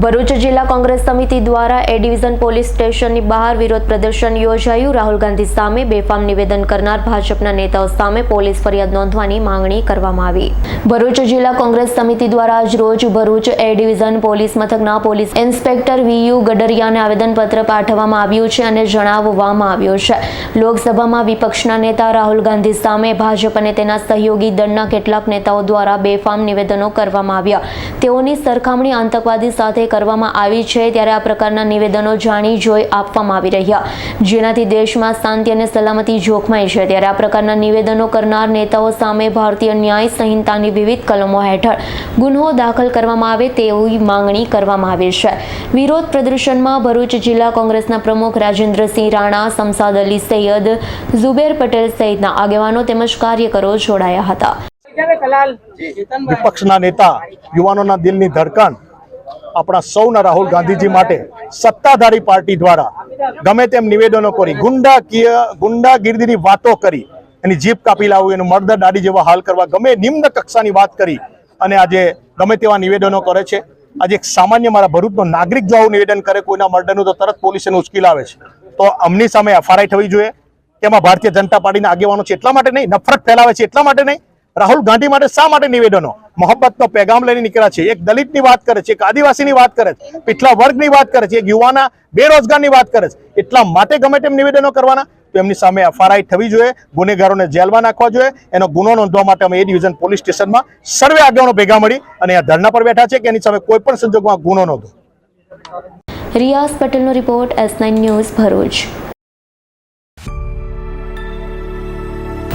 ભરૂચ જિલ્લા કોંગ્રેસ સમિતિ દ્વારા એ ડિવિઝન પોલીસ સ્ટેશનની બહાર વિરોધ પ્રદર્શન યોજાયું. રાહુલ ગાંધી સામે બેફામ નિવેદન કરનાર ભાજપના નેતાઓ સામે પોલીસ ફરિયાદ નોંધવાની માંગણી કરવામાં આવી. ભરૂચ જિલ્લા કોંગ્રેસ સમિતિ દ્વારા આજ રોજ ભરૂચ એ ડિવિઝન પોલીસ મથકના પોલીસ ઇન્સ્પેક્ટર વીયુ ગડરિયાને આવેદનપત્ર પાઠવવામાં આવ્યું છે અને જણાવવામાં આવ્યું છે. લોકસભામાં વિપક્ષના નેતા રાહુલ ગાંધી સામે ભાજપ અને તેના સહયોગી દળના કેટલાક નેતાઓ દ્વારા બેફામ નિવેદનો કરવામાં આવ્યા. તેઓની સરખામણી આતંકવાદી સાથે કરવામાં આવી છે ત્યારે આ પ્રકારના નિવેદનો જાણી જોઈ આપવામાં આવી રહ્યા. જેનાથી દેશમાં શાંતિ અને સલામતી જોખમાય છે. ત્યારે આ પ્રકારના નિવેદનો કરનાર નેતાઓ સામે ભારતીય ન્યાય સંહિતાની વિવિધ કલમો હેઠળ ગુન્હો દાખલ કરવામાં આવે તેવી માંગણી કરવામાં આવી છે. વિરોધ પ્રદર્શનમાં ભરૂચ જિલ્લા કોંગ્રેસના પ્રમુખ રાજેન્દ્રસિંહ રાણા સમસાદ અલી સૈયદ ઝુબેર પટેલ સહિતના આગેવાનો તેમજ કાર્યકરો જોડાયા હતા. વિપક્ષના નેતા યુવાનોના દિલની ધડકન આપણા સૌના રાહુલ ગાંધીજી માટે સત્તાધારી પાર્ટી દ્વારા ગમે તેમ નિવેદનો કરી, ગુંડા ગુંડાગીરીની વાતો કરી, એની જીભ કાપી લાવવું એનું મર્દર દાડી જેવા હાલ કરવા, ગમે નિમ્ન કક્ષાની વાત કરી અને આજે ગમે તેવા નિવેદનો કરે છે. આજે એક સામાન્ય મારા ભરૂચનો નાગરિક જો નિવેદન કરે, કોઈના મર્ડરનું તો તરત પોલીસ એને ઉશ્કેલ આવે છે. તો અમની સામે એફઆરઆઈ થવી જોઈએ. તેમાં ભારતીય જનતા પાર્ટીના આગેવાનો છે એટલા માટે નહીં, નફરત ફેલાવે છે એટલા માટે નહીં રાહુલ ગાંધી માટે શા માટે નિવેદનો? મોહબ્બતનો પેગામ લઈને નીકળ્યા છે. એક દલિતની વાત કરે છે, એક આદિવાસીની વાત કરે છે, પિછલા વર્ગની વાત કરે છે, એક યુવાના બેરોજગારની વાત કરે છે. એટલા માટે ગમે તેમ નિવેદનો કરવાના એમની સામે એફઆરઆઈ થવી જોઈએ, ગુનેગારોને જેલમાં નાખવા જોઈએ. એનો ગુનો નોંધવા માટે અમે એ ડિવિઝન પોલીસ સ્ટેશનમાં સર્વે આગેવાનો ભેગા મળી અને આ ધરણા પર બેઠા છે કે એની સામે કોઈ પણ સંજોગોમાં ગુનો નોંધો. રિયાઝ પટેલનો report S nine news Bharuch.